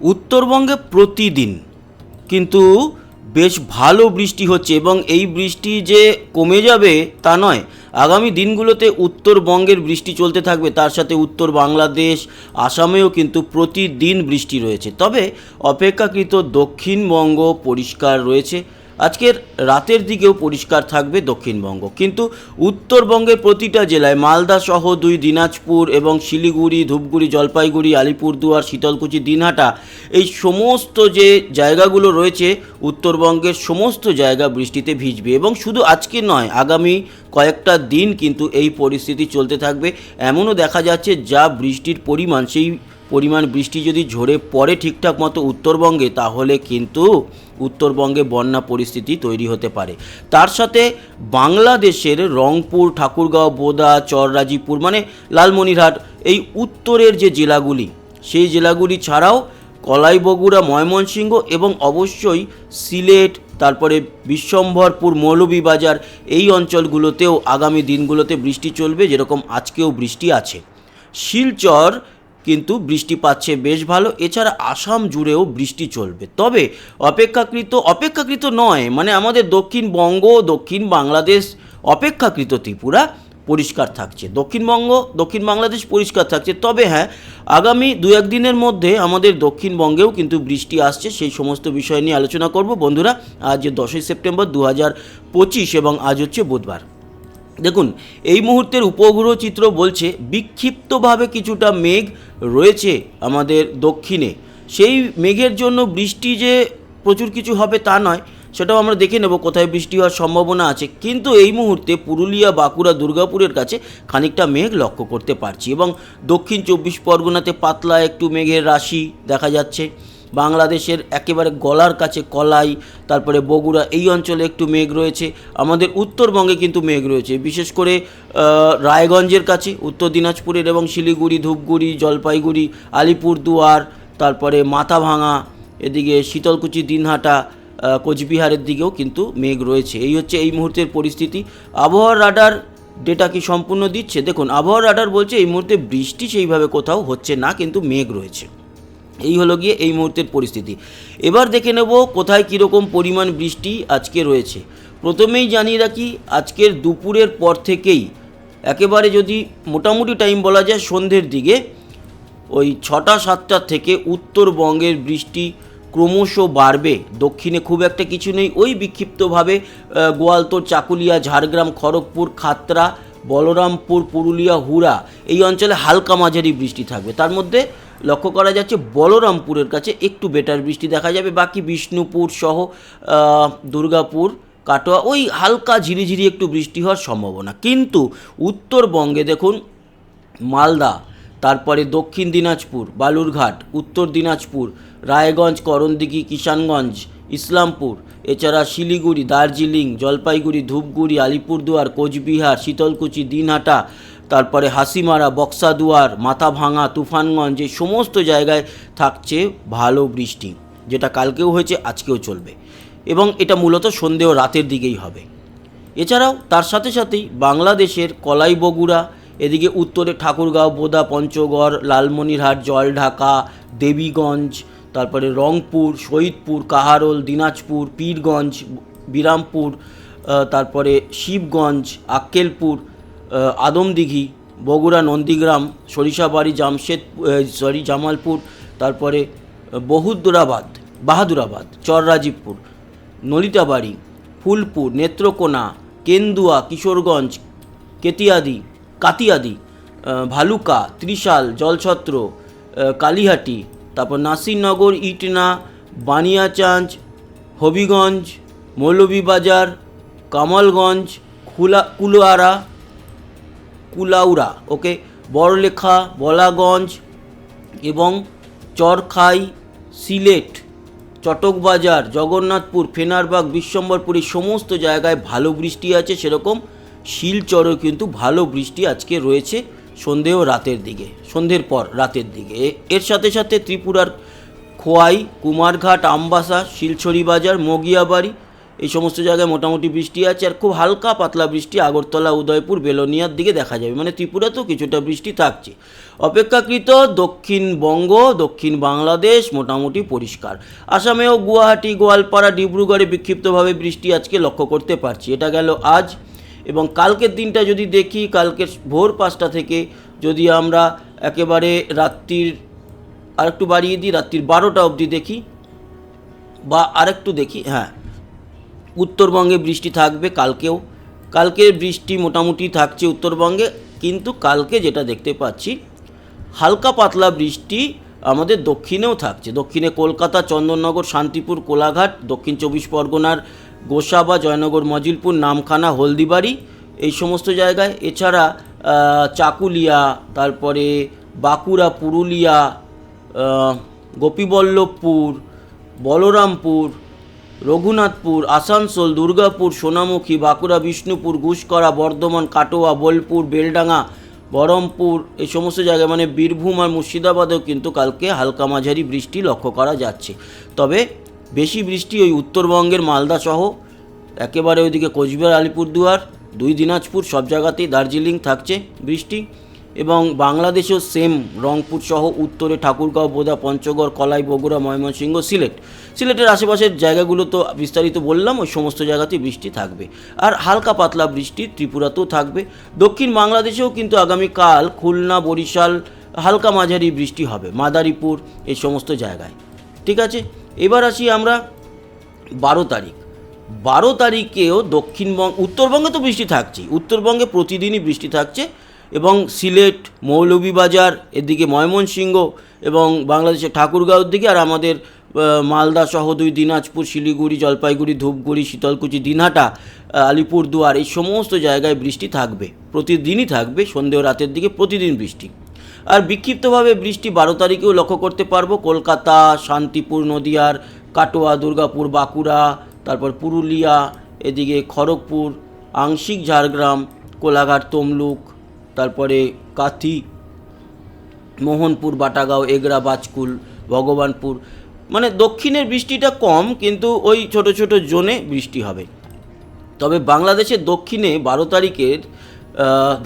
উত্তরবঙ্গে প্রতিদিন। কিন্তু বেশ ভালো বৃষ্টি হচ্ছে এবং এই বৃষ্টি যে কমে যাবে তা নয়, আগামী দিনগুলোতে উত্তরবঙ্গের বৃষ্টি চলতে থাকবে। তার সাথে উত্তর বাংলাদেশ, আসামেও কিন্তু প্রতিদিন বৃষ্টি রয়েছে। তবে অপেক্ষাকৃত দক্ষিণবঙ্গ পরিষ্কার রয়েছে। আজকের রাতের দিকেও পরিষ্কার থাকবে দক্ষিণবঙ্গ। কিন্তু উত্তরবঙ্গের প্রতিটা জেলায় মালদা সহ দুই, দিনাজপুর এবং শিলিগুড়ি, ধূপগুড়ি, জলপাইগুড়ি, আলিপুরদুয়ার, শীতলকুচি, দিনহাটা এই সমস্ত যে জায়গাগুলো রয়েছে, উত্তরবঙ্গের সমস্ত জায়গা বৃষ্টিতে ভিজবে। এবং শুধু আজকে নয়, আগামী কয়েকটা দিন কিন্তু এই পরিস্থিতি চলতে থাকবে। এমনও দেখা যাচ্ছে, যা বৃষ্টির পরিমাণ, সেই পরিমাণ বৃষ্টি যদি ঝরে পড়ে ঠিকঠাক মতো উত্তরবঙ্গে, তাহলে কিন্তু উত্তরবঙ্গে বন্যা পরিস্থিতি তৈরি হতে পারে। তার সাথে বাংলাদেশের রংপুর, ঠাকুরগাঁও, বোদা চররাজিপুর মানে লালমনিরহাট, এই উত্তরের যে জেলাগুলি, সেই জেলাগুলি ছাড়াও কলাই, বগুড়া, ময়মনসিংহ এবং অবশ্যই সিলেট, তারপরে বিশ্বম্ভরপুর, মৌলভীবাজার এই অঞ্চলগুলোতেও আগামী দিনগুলোতে বৃষ্টি চলবে, যেরকম আজকেও বৃষ্টি আছে। শিলচর কিন্তু বৃষ্টি পাচ্ছে বেশ ভালো। এছাড়া আসাম জুড়েও বৃষ্টি চলবে। তবে অপেক্ষাকৃত অপেক্ষাকৃত নয় মানে আমাদের দক্ষিণবঙ্গ, দক্ষিণ বাংলাদেশ, অপেক্ষাকৃত ত্রিপুরা পরিষ্কার থাকছে। দক্ষিণবঙ্গ, দক্ষিণ বাংলাদেশ পরিষ্কার থাকছে। তবে হ্যাঁ আগামী দু একদিনের মধ্যে আমাদের দক্ষিণবঙ্গেও কিন্তু বৃষ্টি আসছে। সেই সমস্ত বিষয় নিয়ে আলোচনা করব। বন্ধুরা, আজ দশই সেপ্টেম্বর দু হাজার পঁচিশ এবং আজ হচ্ছে বুধবার। দেখুন, এই মুহূর্তের উপগ্রহ চিত্র বলছে বিক্ষিপ্তভাবে কিছুটা মেঘ রয়েছে আমাদের দক্ষিণে। সেই মেঘের জন্য বৃষ্টি যে প্রচুর কিছু হবে তা নয়, সেটাও আমরা দেখে নেব কোথায় বৃষ্টি হওয়ার সম্ভাবনা আছে। কিন্তু এই মুহূর্তে পুরুলিয়া, বাঁকুড়া, দুর্গাপুরের কাছে খানিকটা মেঘ লক্ষ্য করতে পারছি এবং দক্ষিণ চব্বিশ পরগনাতে পাতলা একটু মেঘের রাশি দেখা যাচ্ছে। বাংলাদেশের একেবারে গলার কাছে কলাই, তারপরে বগুড়া, এই অঞ্চলে একটু মেঘ রয়েছে। আমাদের উত্তরবঙ্গে কিন্তু মেঘ রয়েছে। বিশেষ করে রায়গঞ্জের কাছে, উত্তর দিনাজপুরের এবং শিলিগুড়ি, ধূপগুড়ি, জলপাইগুড়ি, আলিপুরদুয়ার, তারপরে মাথাভাঙা, এদিকে শীতলকুচি, দিনহাটা কোচবিহারের দিকেও কিন্তু মেঘ রয়েছে। এই হচ্ছে এই মুহূর্তের পরিস্থিতি। আবহাওয়ার রাডার ডেটা কি সম্পূর্ণ দিচ্ছে? দেখুন, আবহাওয়ার রাডার বলছে এই মুহূর্তে বৃষ্টি সেইভাবে কোথাও হচ্ছে না, কিন্তু মেঘ রয়েছে। এই হলো গিয়ে এই মুহূর্তের পরিস্থিতি। এবার দেখে নেব কোথায় কীরকম পরিমাণ বৃষ্টি আজকে রয়েছে। প্রথমেই জানিয়ে রাখি আজকের দুপুরের পর থেকেই একেবারে যদি মোটামুটি টাইম বলা যায় সন্ধ্যের দিকে ওই ছটা সাতটা থেকে উত্তরবঙ্গের বৃষ্টি ক্রমশ বাড়বে। দক্ষিণে খুব একটা কিছু নেই। ওই বিক্ষিপ্তভাবে আহ, গোয়ালতোড় চাকুলিয়া ঝাড়গ্রাম খড়গপুর খাতরা বলরামপুর পুরুলিয়া হুড়া এই অঞ্চলে হালকা মাঝারি বৃষ্টি থাকবে। তার মধ্যে লক্ষ্য করা যাচ্ছে বলরামপুরের কাছে একটু বেটার বৃষ্টি দেখা যাবে। বাকি বিষ্ণুপুর সহ দুর্গাপুর, কাটোয়া, ওই হালকা ঝিরিঝিরি একটু বৃষ্টি হওয়ার সম্ভাবনা। কিন্তু উত্তরবঙ্গে দেখুন, মালদা, তারপরে দক্ষিণ দিনাজপুর, বালুরঘাট, উত্তর দিনাজপুর, রায়গঞ্জ, করণদিঘি, কিষানগঞ্জ, ইসলামপুর, এছাড়া শিলিগুড়ি, দার্জিলিং, জলপাইগুড়ি, ধূপগুড়ি, আলিপুরদুয়ার, কোচবিহার, শীতলকুচি, দিনহাটা তারপরে হাসিমারা, বক্সাদুয়ার, মাথাভাঙা, তুফানগঞ্জ, এই সমস্ত জায়গায় থাকছে ভালো বৃষ্টি। যেটা কালকেও হয়েছে, আজকেও চলবে। এবং এটা মূলত সন্ধে রাতের দিকেই হবে। এছাড়াও তার সাথে সাথেই বাংলাদেশের কলাই বগুড়া এদিকে উত্তরে ঠাকুরগাঁও, বোদা, পঞ্চগড়, লালমনিরহাট, জলঢাকা, দেবীগঞ্জ, তারপরে রংপুর, শহীদপুর, কাহারোল, দিনাজপুর, পীরগঞ্জ, বিরামপুর তারপরে শিবগঞ্জ, আক্কেলপুর আদমদিঘি, বগুড়া, নন্দীগ্রাম, সরিষাবাড়ি, জামশেদ সরি জামালপুর, তারপরে বহুদুরাবাদ, বাহাদুরাবাদ, চররাজীবপুর, নলিতাবাড়ি, ফুলপুর, নেত্রকোনা, কেন্দুয়া, কিশোরগঞ্জ, কেতিয়াদি, কাতিয়াদি ভালুকা, ত্রিশাল, জলছত্র কালীহাটি, তারপর নাসিরনগর, ইটনা বানিয়াচাঁচ হবিগঞ্জ, মৌলভীবাজার, কামালগঞ্জ, খুলা কুলোয়ারা কুলাউড়া ওকে বড়লেখা, বলাগঞ্জ এবং চরখাই, সিলেট, চটকবাজার, জগন্নাথপুর, ফেনারবাগ, বিশ্বম্বরপুর এই সমস্ত জায়গায় ভালো বৃষ্টি আছে, সেরকম শিলচরেও কিন্তু ভালো বৃষ্টি আজকে রয়েছে সন্ধে ও রাতের দিকে, সন্ধ্যের পর রাতের দিকে। এর সাথে সাথে ত্রিপুরার খোয়াই, কুমারঘাট, আমবাসা শিলছড়ি বাজার মগিয়াবাড়ি এই সমস্ত জায়গায় মোটামুটি বৃষ্টি আছে আর খুব হালকা পাতলা বৃষ্টি আগরতলা, উদয়পুর, বেলোনিয়ার দিকে দেখা যাবে। মানে ত্রিপুরাতেও কিছুটা বৃষ্টি থাকছে। অপেক্ষাকৃত দক্ষিণবঙ্গ দক্ষিণ বাংলাদেশ মোটামুটি পরিষ্কার। আসামেও গুয়াহাটি, গোয়ালপাড়া, ডিব্রুগড়ে বিক্ষিপ্তভাবে বৃষ্টি আজকে লক্ষ্য করতে পারছি। এটা গেল আজ এবং কালকের দিনটা যদি দেখি, কালকের ভোর পাঁচটা থেকে যদি আমরা একেবারে রাত্রির আরেকটু বাড়িয়ে দিই, রাত্রির বারোটা অবধি দেখি বা আরেকটু দেখি হ্যাঁ। উত্তরবঙ্গে বৃষ্টি থাকবে কালকেও। কালকের বৃষ্টি মোটামুটি থাকছে উত্তরবঙ্গে, কিন্তু কালকে যেটা দেখতে পাচ্ছি, হালকা পাতলা বৃষ্টি আমাদের দক্ষিণেও থাকছে। দক্ষিণে কলকাতা, চন্দননগর, শান্তিপুর, কোলাঘাট, দক্ষিণ চব্বিশ পরগনার গোসাবা, জয়নগর, মজিলপুর, নামখানা, হলদিবাড়ি, এই সমস্ত জায়গায়। এছাড়া চাকুলিয়া, তারপরে বাঁকুড়া, পুরুলিয়া গোপীবল্লভপুর, বলরামপুর রঘুনাথপুর, আসানসোল, দুর্গাপুর, সোনামুখী, বাঁকুড়া, বিষ্ণুপুর, ঘুষকরা, বর্ধমান, কাটোয়া, বোলপুর, বেলডাঙ্গা, বহরমপুর এই সমস্ত জায়গায় মানে বীরভূম আর মুর্শিদাবাদেও কিন্তু কালকে হালকা মাঝারি বৃষ্টি লক্ষ্য করা যাচ্ছে। তবে বেশি বৃষ্টি ওই উত্তরবঙ্গের মালদা সহ, একেবারে ওইদিকে কোচবিহার, আলিপুরদুয়ার, দুই দিনাজপুর সব জায়গাতেই দার্জিলিং থাকছে বৃষ্টি। এবং বাংলাদেশেও সেম রংপুর সহ উত্তরে ঠাকুরগাঁও, বোদা, পঞ্চগড়, কলাই, বগুড়া, ময়মনসিংহ, সিলেট। সিলেটের আশেপাশের জায়গাগুলো তো বিস্তারিত বললাম, ওই সমস্ত জায়গাতেই বৃষ্টি থাকবে। আর হালকা পাতলা বৃষ্টি ত্রিপুরাতেও থাকবে। দক্ষিণ বাংলাদেশেও কিন্তু আগামীকাল খুলনা, বরিশাল, হালকা মাঝারি বৃষ্টি হবে, মাদারীপুর, এই সমস্ত জায়গায়। ঠিক আছে? এবার আসি আমরা বারো তারিখ। বারো তারিখেও দক্ষিণবঙ্গ, উত্তরবঙ্গে তো বৃষ্টি থাকছেই। উত্তরবঙ্গে প্রতিদিনই বৃষ্টি থাকছে। এবং সিলেট মৌলভীবাজার, এদিকে ময়মনসিংহ এবং বাংলাদেশের ঠাকুরগাঁওর দিকে আর আমাদের মালদা সহ দুই দিনাজপুর, শিলিগুড়ি, জলপাইগুড়ি, ধূপগুড়ি, শীতলকুচি, দিনহাটা আলিপুরদুয়ার এই সমস্ত জায়গায় বৃষ্টি থাকবে। প্রতিদিনই থাকবে সন্ধ্যে ও রাতের দিকে প্রতিদিন বৃষ্টি। আর বিক্ষিপ্তভাবে বৃষ্টি বারো তারিখেও লক্ষ্য করতে পারব। কলকাতা, শান্তিপুর, নদিয়ার, কাটোয়া, দুর্গাপুর, বাঁকুড়া, তারপর পুরুলিয়া, এদিকে খড়গপুর, আংশিক ঝাড়গ্রাম, কোলাঘাট, তমলুক তারপরে কাথি, মোহনপুর, বাটাগাঁও, এগরা, বাজকুল, ভগবানপুর। মানে দক্ষিণের বৃষ্টিটা কম, কিন্তু ওই ছোট ছোট জোনে বৃষ্টি হবে। তবে বাংলাদেশের দক্ষিণে বারো তারিখের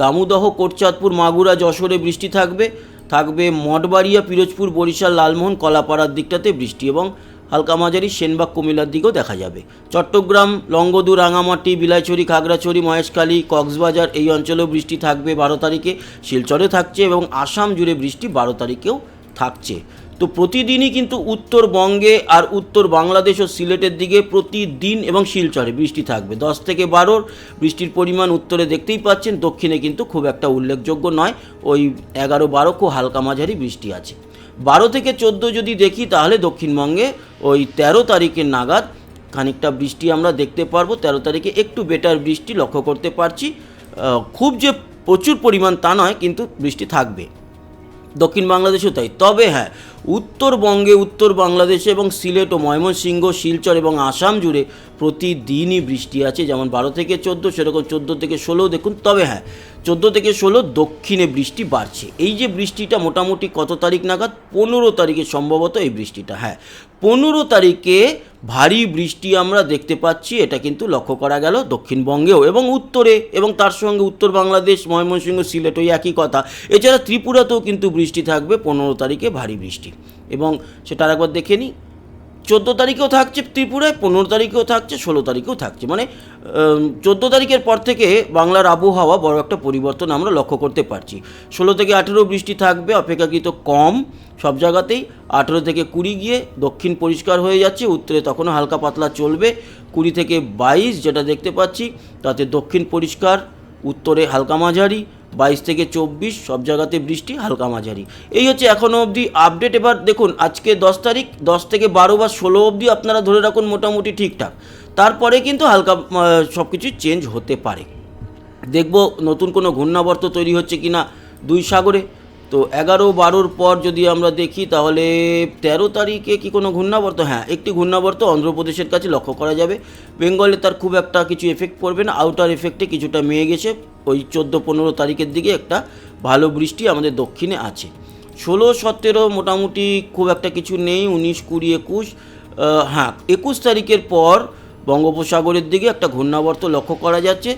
দামোদহ, কোটচাঁদপুর, মাগুরা, যশোরে বৃষ্টি থাকবে। থাকবে মঠবাড়িয়া, পিরোজপুর, বরিশাল, লালমোহন, কলাপাড়ার দিকটাতে বৃষ্টি এবং হালকা মাঝারি সেনবাগ কুমিল্লার দিকেও দেখা যাবে। চট্টগ্রাম লঙ্গদু রাঙামাটি, বিলাইছড়ি, খাগড়াছড়ি, মহেশখালী, কক্সবাজার এই অঞ্চলেও বৃষ্টি থাকবে বারো তারিখে, শিলচরে থাকছে এবং আসাম জুড়ে বৃষ্টি বারো তারিখেও থাকছে। তো প্রতিদিনই কিন্তু উত্তরবঙ্গে আর উত্তর বাংলাদেশ ও সিলেটের দিকে প্রতিদিন এবং শিলচরে বৃষ্টি থাকবে। দশ থেকে বারোর বৃষ্টির পরিমাণ উত্তরে দেখতেই পাচ্ছেন, দক্ষিণে কিন্তু খুব একটা উল্লেখযোগ্য নয়। ওই এগারো বারো খুব হালকা মাঝারি বৃষ্টি আছে। বারো থেকে চোদ্দ যদি দেখি, তাহলে দক্ষিণবঙ্গে ওই তেরো তারিখের নাগাদ খানিকটা বৃষ্টি আমরা দেখতে পারব। তেরো তারিখে একটু বেটার বৃষ্টি লক্ষ্য করতে পারছি। খুব যে প্রচুর পরিমাণ তা নয়, কিন্তু বৃষ্টি থাকবে। দক্ষিণ বাংলাদেশেও তাই। তবে হ্যাঁ উত্তরবঙ্গে, উত্তর বাংলাদেশে এবং সিলেট ও ময়মনসিংহ, শিলচর এবং আসাম জুড়ে প্রতিদিনই বৃষ্টি আছে। যেমন বারো থেকে চোদ্দ, সেরকম চোদ্দ থেকে ষোলো দেখুন। তবে হ্যাঁ চোদ্দ থেকে ষোলো দক্ষিণে বৃষ্টি বাড়ছে। এই যে বৃষ্টিটা মোটামুটি কত তারিখ নাগাদ? পনেরো তারিখে সম্ভবত এই বৃষ্টিটা হ্যাঁ। পনেরো তারিখে ভারী বৃষ্টি আমরা দেখতে পাচ্ছি, এটা কিন্তু লক্ষ্য করা গেল দক্ষিণবঙ্গেও এবং উত্তরে এবং তার সঙ্গে উত্তর বাংলাদেশ, ময়মনসিংহ সিলেট ওই একই কথা। এছাড়া ত্রিপুরাতেও কিন্তু বৃষ্টি থাকবে, পনেরো তারিখে ভারী বৃষ্টি। এবং সেটা আরেকবার দেখে নিই চোদ্দ তারিখেও থাকছে ত্রিপুরায় পনেরো তারিখেও থাকছে, ষোলো তারিখেও থাকছে। মানে চোদ্দ তারিখের পর থেকে বাংলার আবহাওয়া বড় একটা পরিবর্তন আমরা লক্ষ্য করতে পারছি। ষোলো থেকে আঠেরো বৃষ্টি থাকবে, অপেক্ষাকৃত কম সব জায়গাতেই। আঠেরো থেকে কুড়ি গিয়ে দক্ষিণ পরিষ্কার হয়ে যাচ্ছে, উত্তরে তখনও হালকা পাতলা চলবে। কুড়ি থেকে বাইশ যেটা দেখতে পাচ্ছি, তাতে দক্ষিণ পরিষ্কার, উত্তরে হালকা মাঝারি বাইশ থেকে চব্বিশ, সব জায়গাতে বৃষ্টি, হালকা মাঝারি। এই হচ্ছে এখনও অবধি আপডেট এবার দেখুন, আজকে দশ তারিখ, দশ থেকে বারো বা ষোলো অবধি আপনারা ধরে রাখুন মোটামুটি ঠিকঠাক। তারপরে কিন্তু হালকা সব কিছু চেঞ্জ হতে পারে। দেখব নতুন কোনো ঘূর্ণাবর্ত তৈরি হচ্ছে কি না দুই সাগরে। তো এগারো বারোর পর যদি আমরা দেখি, তাহলে তেরো তারিখে কি কোনো ঘূর্ণাবর্ত? হ্যাঁ একটি ঘূর্ণাবর্ত অন্ধ্রপ্রদেশের কাছে লক্ষ্য করা যাবে। বেঙ্গলে তার খুব একটা কিছু এফেক্ট পড়বে না। আউটার এফেক্টে কিছুটা মেয়ে গেছে ওই চোদ্দ পনেরো তারিখের দিকে একটা ভালো বৃষ্টি আমাদের দক্ষিণে আছে। ষোলো, সতেরো মোটামুটি খুব একটা কিছু নেই, উনিশ, কুড়ি, একুশ হ্যাঁ একুশ তারিখের পর বঙ্গোপসাগরের দিকে একটা ঘূর্ণাবর্ত লক্ষ্য করা যাচ্ছে।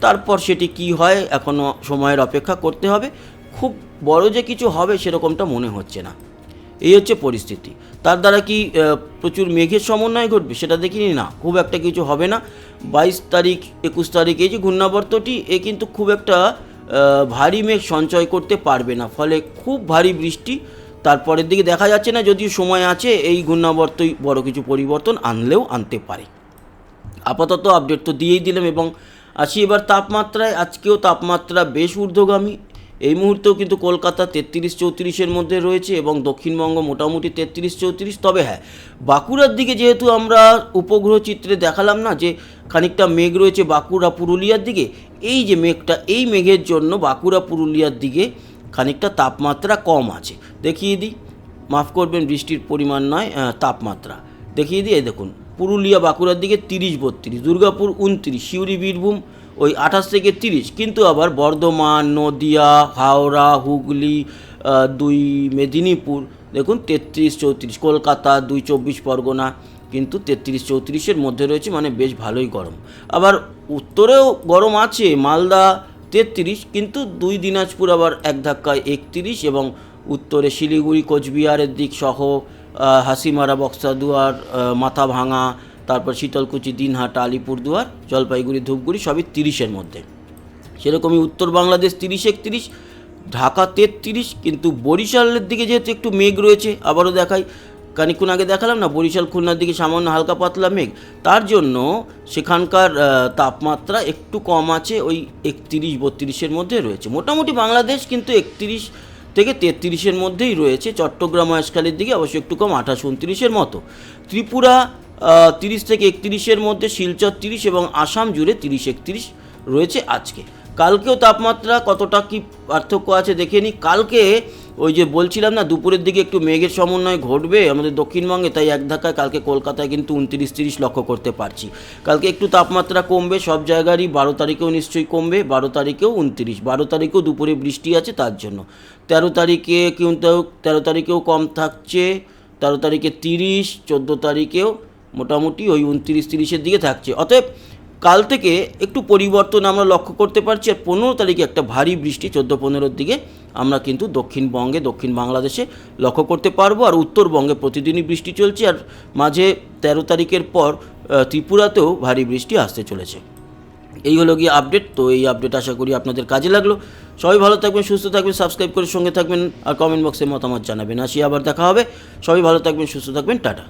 তারপর সেটি কি হয় এখনও সময়ের অপেক্ষা করতে হবে। খুব বড় যে কিছু হবে সেরকমটা মনে হচ্ছে না। এই হচ্ছে পরিস্থিতি। তার দ্বারা কি প্রচুর মেঘের সমন্বয় ঘটবে সেটা দেখিনি না। খুব একটা কিছু হবে না। বাইশ তারিখ, একুশ তারিখ, এই যে ঘূর্ণাবর্তটি, এ কিন্তু খুব একটা ভারী মেঘ সঞ্চয় করতে পারবে না। ফলে খুব ভারী বৃষ্টি, তারপরের দিকে দেখা যাচ্ছে না, যদিও সময় আছে, এই ঘূর্ণাবর্তই বড় কিছু পরিবর্তন আনলেও আনতে পারে। আপাতত আপডেট তো দিয়েই দিলাম এবং আসি এবার তাপমাত্রায়। আজকেও তাপমাত্রা বেশ ঊর্ধ্বগামী এই মুহূর্তেও কিন্তু কলকাতা তেত্রিশ চৌত্রিশের মধ্যে রয়েছে এবং দক্ষিণবঙ্গ মোটামুটি তেত্রিশ চৌত্রিশ। তবে হ্যাঁ বাঁকুড়ার দিকে যেহেতু আমরা উপগ্রহ চিত্রে দেখালাম না যে খানিকটা মেঘ রয়েছে বাঁকুড়া পুরুলিয়ার দিকে, এই যে মেঘটা, এই মেঘের জন্য বাঁকুড়া পুরুলিয়ার দিকে খানিকটা তাপমাত্রা কম আছে। দেখিয়ে দিই, মাফ করবেন, বৃষ্টির পরিমাণ নয় তাপমাত্রা। দেখিয়ে দিই, এই দেখুন, পুরুলিয়া বাঁকুড়ার দিকে তিরিশ বত্রিশ, দুর্গাপুর উনত্রিশ সিউড়ি, বীরভূম ওই আঠাশ থেকে তিরিশ। কিন্তু আবার বর্ধমান, নদিয়া, হাওড়া, হুগলি দুই মেদিনীপুর, দেখুন তেত্রিশ, চৌত্রিশ, কলকাতা, দুই চব্বিশ পরগনা, কিন্তু তেত্রিশ, চৌত্রিশের মধ্যে রয়েছে মানে বেশ ভালোই গরম। আবার উত্তরেও গরম আছে, মালদা তেত্রিশ, কিন্তু দুই দিনাজপুর আবার এক ধাক্কায় একত্রিশ এবং উত্তরে শিলিগুড়ি, কোচবিহারের দিক সহ হাসিমারা, বক্সাদুয়ার মাথাভাঙা তারপর শীতলকুচি, দিনহাটা, আলিপুরদুয়ার, জলপাইগুড়ি, ধূপগুড়ি সবই তিরিশের মধ্যে। সেরকমই উত্তর বাংলাদেশ তিরিশ, একত্রিশ, ঢাকা তেত্রিশ, কিন্তু বরিশালের দিকে যেহেতু একটু মেঘ রয়েছে, আবারও দেখাই, খানিকক্ষণ আগে দেখালাম না, বরিশাল খুলনার দিকে সামান্য হালকা পাতলা মেঘ। তার জন্য সেখানকার তাপমাত্রা একটু কম আছে, ওই একত্রিশ, বত্রিশের মধ্যে রয়েছে। মোটামুটি বাংলাদেশ কিন্তু একত্রিশ থেকে তেত্রিশের মধ্যেই রয়েছে, চট্টগ্রাম মহেশখালীর দিকে অবশ্য একটু কম, আঠাশ, উনত্রিশের মতো। ত্রিপুরা তিরিশ থেকে একত্রিশের মধ্যে শিলচর তিরিশ এবং আসাম জুড়ে তিরিশ একত্রিশ রয়েছে আজকে। কালকেও তাপমাত্রা কতটা কি পার্থক্য আছে দেখে নিই কালকে ওই যে বলছিলাম না, দুপুরের দিকে একটু মেঘের সমন্বয় ঘটবে আমাদের দক্ষিণবঙ্গে, তাই এক ধাক্কায় কালকে কলকাতায় কিন্তু উনত্রিশ তিরিশ লক্ষ্য করতে পারছি। কালকে একটু তাপমাত্রা কমবে, সব জায়গারই বারো তারিখেও নিশ্চয়ই কমবে, বারো তারিখেও উনত্রিশ, বারো তারিখেও দুপুরে বৃষ্টি আছে তার জন্য। তেরো তারিখে কিন্তু, তেরো তারিখেও কম থাকছে, তেরো তারিখে তিরিশ, চোদ্দ তারিখেও মোটামুটি ওই উনত্রিশ তিরিশের দিকে থাকছে। অতএব কাল থেকে একটু পরিবর্তন আমরা লক্ষ্য করতে পারছি আর পনেরো তারিখে একটা ভারী বৃষ্টি, চোদ্দ পনেরোর দিকে আমরা কিন্তু দক্ষিণবঙ্গে, দক্ষিণ বাংলাদেশে লক্ষ্য করতে পারব আর উত্তরবঙ্গে প্রতিদিনই বৃষ্টি চলছে আর মাঝে তেরো তারিখের পর ত্রিপুরাতেও ভারী বৃষ্টি আসতে চলেছে। এই হলো গিয়ে আপডেট তো এই আপডেট আশা করি আপনাদের কাজে লাগল। সবাই ভালো থাকবেন, সুস্থ থাকবেন সাবস্ক্রাইব করে সঙ্গে থাকবেন আর কমেন্ট বক্সে মতামত জানাবেন। আসি আবার দেখা হবে। সবাই ভালো থাকবেন, সুস্থ থাকবেন। টাটা।